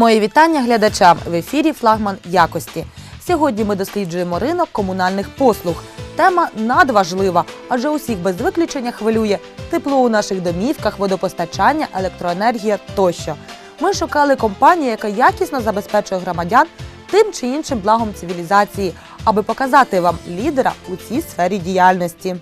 Мої вітання глядачам в ефірі Флагман якості. Сьогодні ми досліджуємо ринок комунальних послуг. Тема надважлива, адже усіх без виключення хвилює тепло у наших домівках, водопостачання, електроенергія тощо. Ми шукали компанію, яка якісно забезпечує громадян тим чи іншим благом цивілізації, аби показати вам лідера у цій сфері діяльності.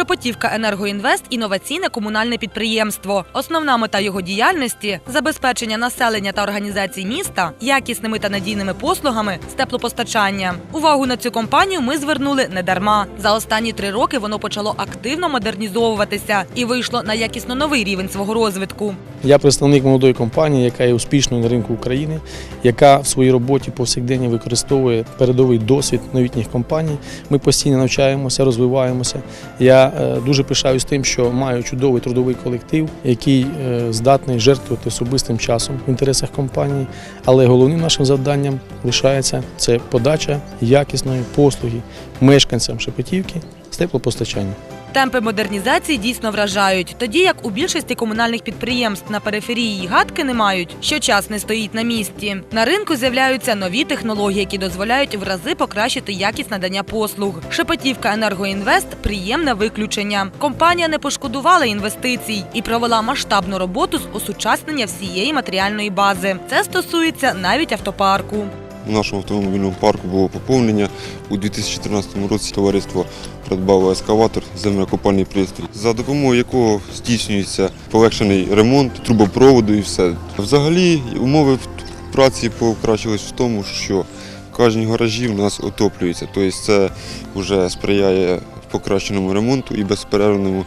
Шепотівка Енергоінвест інноваційне комунальне підприємство. Основна мета його діяльності забезпечення населення та організацій міста якісними та надійними послугами з теплопостачання. Увагу на цю компанію ми звернули не дарма. За останні три роки воно почало активно модернізовуватися і вийшло на якісно новий рівень свого розвитку. Я представник молодої компанії, яка є успішною на ринку України, яка в своїй роботі повсякденні використовує передовий досвід новітніх компаній. Ми постійно навчаємося, розвиваємося. Я е, дуже пишаюсь тим, що маю чудовий трудовий колектив, який е, здатний жертвувати особистим часом в інтересах компанії. Але головним нашим завданням лишається це подача якісної послуги мешканцям Шепетівки з теплопостачання. Темпи модернізації дійсно вражають, тоді як у більшості комунальних підприємств на периферії гадки не мають, що час не стоїть на місці. На ринку з'являються нові технології, які дозволяють в рази покращити якість надання послуг. Шепетівка Енергоінвест приємне виключення. Компанія не пошкодувала інвестицій і провела масштабну роботу з осучаснення всієї матеріальної бази. Це стосується навіть автопарку. У нашому автомобільному парку було поповнення. У 2014 році товариство придбало ескаватор, землекопальний пристрій, за допомогою якого здійснюється полегшений ремонт трубопроводу і все. Взагалі умови праці покращились в тому, що кожні гаражі в нас отоплюються. Тобто це вже сприяє покращеному ремонту і безперервному.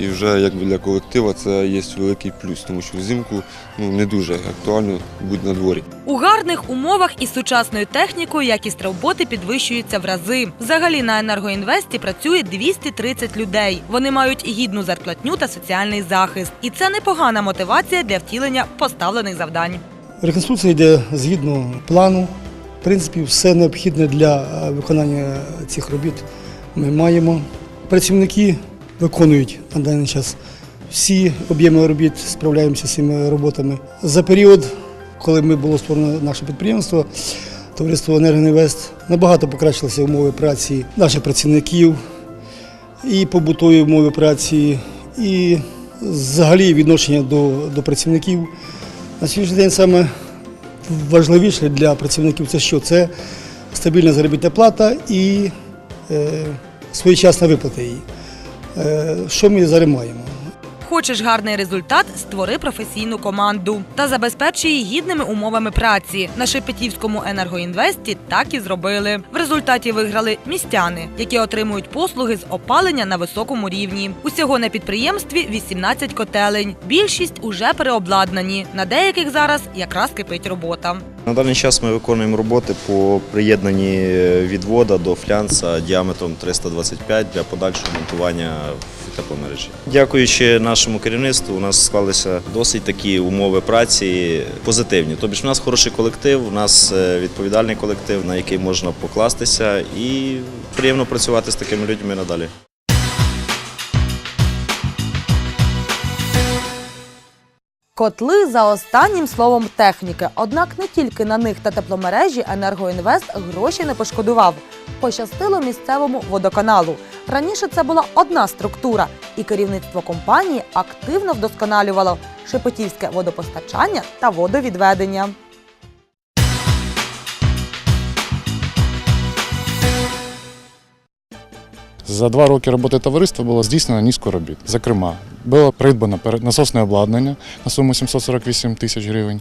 І вже якби для колектива це є великий плюс, тому що взимку ну, не дуже актуально бути на дворі. У гарних умовах із сучасною технікою якість роботи підвищується в рази. Взагалі на енергоінвесті працює 230 людей. Вони мають гідну зарплатню та соціальний захист. І це непогана мотивація для втілення поставлених завдань. Реконструкція йде згідно плану. В принципі, все необхідне для е, виконання цих робіт ми маємо. Працівники виконують на даний час всі об'єми робіт, справляємося з цими роботами. За період, коли ми було створено наше підприємство, товариство «Енергоінвест», набагато покращилися умови праці наших працівників, і побутові умови праці, і взагалі відношення до, до працівників. На сьогоднішній день саме важливіше для працівників це що? Це стабільна заробітна плата і е, своєчасна виплата її. Е, що ми зараз маємо? Хочеш гарний результат? Створи професійну команду та забезпечи її гідними умовами праці. На Шепетівському енергоінвесті так і зробили. В результаті виграли містяни, які отримують послуги з опалення на високому рівні. Усього на підприємстві 18 котелень. Більшість уже переобладнані. На деяких зараз якраз кипить робота. На даний час ми виконуємо роботи по приєднанні відвода до флянса діаметром 325 для подальшого монтування в тепломережі. Дякуючи нашому керівництву, у нас склалися досить такі умови праці позитивні. Тобто, у нас хороший колектив, у нас е, відповідальний колектив, на який можна покластися, і приємно працювати з такими людьми надалі. Котли за останнім словом техніки. Однак не тільки на них та тепломережі Енергоінвест гроші не пошкодував. Пощастило місцевому водоканалу. Раніше це була одна структура, і керівництво компанії активно вдосконалювало шепетівське водопостачання та водовідведення. За два роки роботи товариства було здійснено низку робіт. Зокрема, було придбано насосне обладнання на суму 748 тисяч гривень.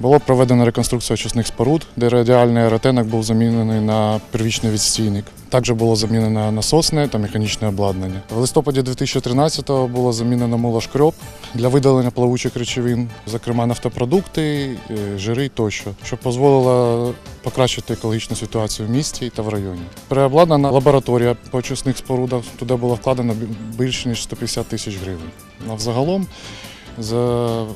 Було проведено реконструкцію очисних споруд, де радіальний аеротенок був замінений на первічний відстійник. Також було замінено насосне та механічне обладнання. В листопаді 2013-го було замінено мулошкрьоп для видалення плавучих речовин, зокрема нафтопродукти, е, жири тощо, що дозволило покращити екологічну ситуацію в місті та в районі. Переобладнана лабораторія по очисних спорудах. Туди було вкладено більше ніж 150 тисяч гривень. Взагалом За,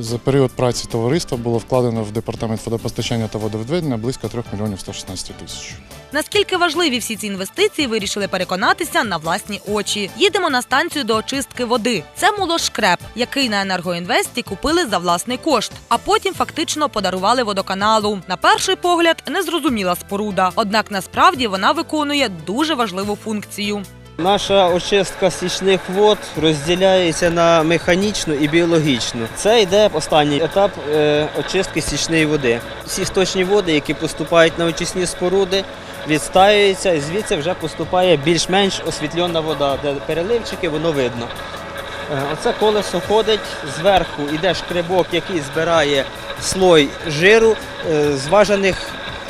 за період праці товариства було вкладено в департамент водопостачання та водовідведення близько 3 мільйонів 116 тисяч. Наскільки важливі всі ці інвестиції, вирішили переконатися на власні очі. Їдемо на станцію до очистки води. Це мулошкреп, який на енергоінвесті купили за власний кошт, а потім фактично подарували водоканалу. На перший погляд, незрозуміла споруда. Однак насправді вона виконує дуже важливу функцію. Наша очистка стічних вод розділяється на механічну і біологічну. Це йде останній етап е, очистки стічної води. Всі сточні води, які поступають на очисні споруди, відстаюються і звідси вже поступає більш-менш освітлена вода, де переливчики, воно видно. Е, Оце колесо ходить зверху, іде шкребок, який збирає слой жиру, е, зважених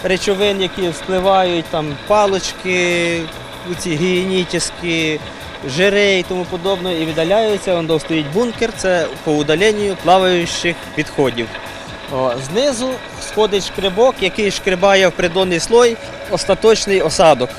речовин, які вспливають, там палочки, ці гігієнічні жири і тому подобне, і видаляються. Воно стоїть бункер, це по удаленню плаваючих відходів. О, знизу сходить шкребок, який шкребає в придонний слой остаточний осадок,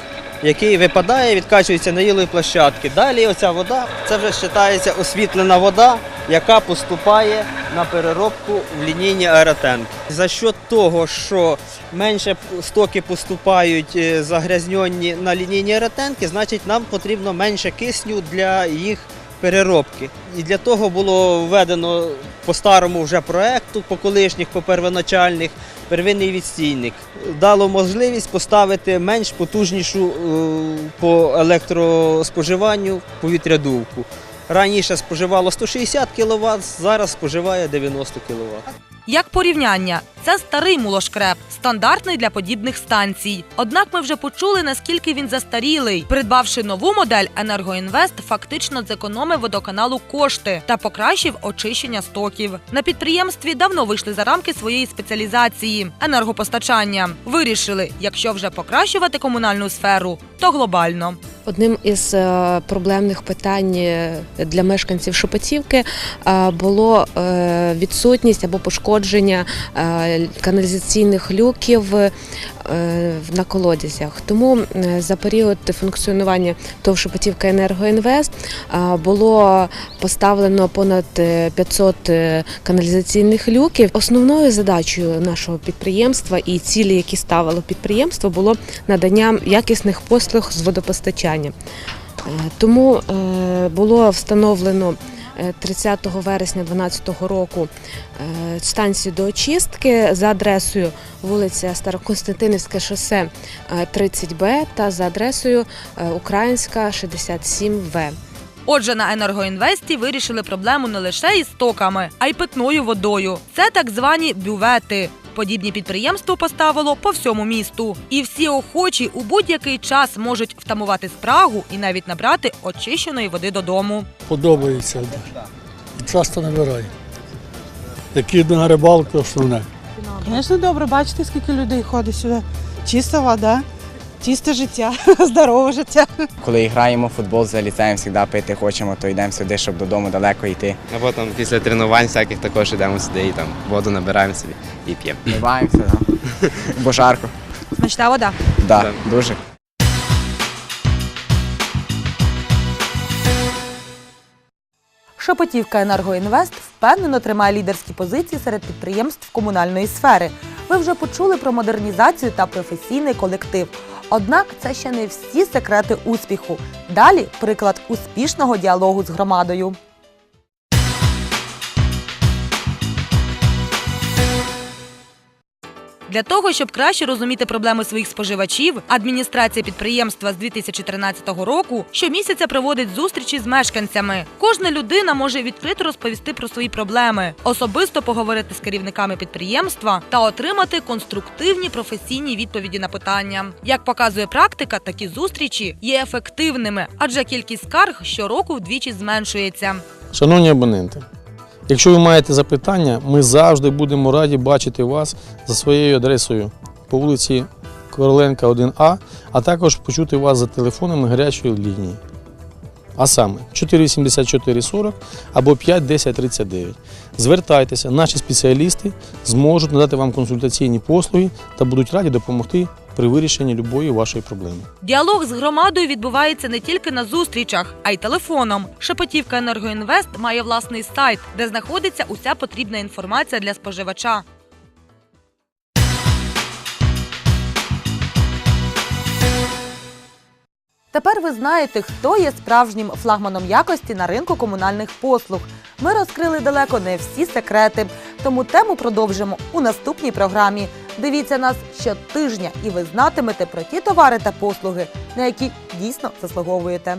який випадає, відкачується на їлої площадки. Далі оця вода, це вже вважається освітлена вода, яка поступає на переробку в лінійні аеротенки. За що того, що менше стоки поступають е, загрязньонні на лінійні аеротенки, значить нам потрібно менше кисню для їх переробки. І для того було введено по старому вже проекту, по колишніх, по первоначальних, первинний відстійник. Дало можливість поставити менш потужнішу е, по електроспоживанню повітрядувку. Раніше споживало 160 кВт, зараз споживає 90 кВт. Як порівняння, це старий мулошкреп, стандартний для подібних станцій. Однак ми вже почули, наскільки він застарілий. Придбавши нову модель, Енергоінвест фактично зекономив водоканалу кошти та покращив очищення стоків. На підприємстві давно вийшли за рамки своєї спеціалізації енергопостачання. Вирішили, якщо вже покращувати комунальну сферу, то глобально. Одним із е, проблемних питань е, для мешканців Шепетівки е, було відсутність або пошкодження каналізаційних люків е, на колодязях. Тому е, за період функціонування ТОВ Шепетівка Енергоінвест е, було поставлено понад е, 500 е, каналізаційних люків. Основною задачею нашого підприємства і цілі, які ставило підприємство, було надання якісних послуг з водопостачання. Тому було встановлено 30 вересня 2012 року е, станцію до очистки за адресою вулиця Староконстантинівське шосе е, 30Б та за адресою е, Українська 67В. Отже, на енергоінвесті вирішили проблему не лише із токами, а й питною водою. Це так звані бювети. Подібні підприємство поставило по всьому місту. І всі охочі у будь-який час можуть втамувати спрагу і навіть набрати очищеної води додому. подобається. Часто набираю. Які на рибалку, основне. Звісно, добре, бачите, скільки людей ходить сюди. Чиста вода, чисте життя, здорове життя. Коли граємо в футбол за ліцеєм, завжди пити хочемо, то йдемо сюди, щоб додому далеко йти. Або там після тренувань всяких також йдемо сюди і там воду набираємо собі і п'ємо. Вмиваємося, да? бо жарко. Смачна вода. Да, Так. дуже. Шепетівка Енергоінвест впевнено тримає лідерські позиції серед підприємств комунальної сфери. Ви вже почули про модернізацію та професійний колектив. Однак це ще не всі секрети успіху. Далі приклад успішного діалогу з громадою. Для того, щоб краще розуміти проблеми своїх споживачів, адміністрація підприємства з 2013 року щомісяця проводить зустрічі з мешканцями. Кожна людина може відкрито розповісти про свої проблеми, особисто поговорити з керівниками підприємства та отримати конструктивні професійні відповіді на питання. Як показує практика, такі зустрічі є ефективними, адже кількість скарг щороку вдвічі зменшується. Шановні абоненти, якщо ви маєте запитання, ми завжди будемо раді бачити вас за своєю адресою по вулиці Короленка 1А, а також почути вас за телефонами гарячої лінії. А саме 48440 або 51039. Звертайтеся, наші спеціалісти зможуть надати вам консультаційні послуги та будуть раді допомогти при вирішенні любої вашої проблеми. Діалог з громадою відбувається не тільки на зустрічах, а й телефоном. Шепетівка «Енергоінвест» має власний сайт, де знаходиться уся потрібна інформація для споживача. Тепер ви знаєте, хто є справжнім флагманом якості на ринку комунальних послуг. Ми розкрили далеко не всі секрети, тому тему продовжимо у наступній програмі. Дивіться нас щотижня, і ви знатимете про ті товари та послуги, на які дійсно заслуговуєте.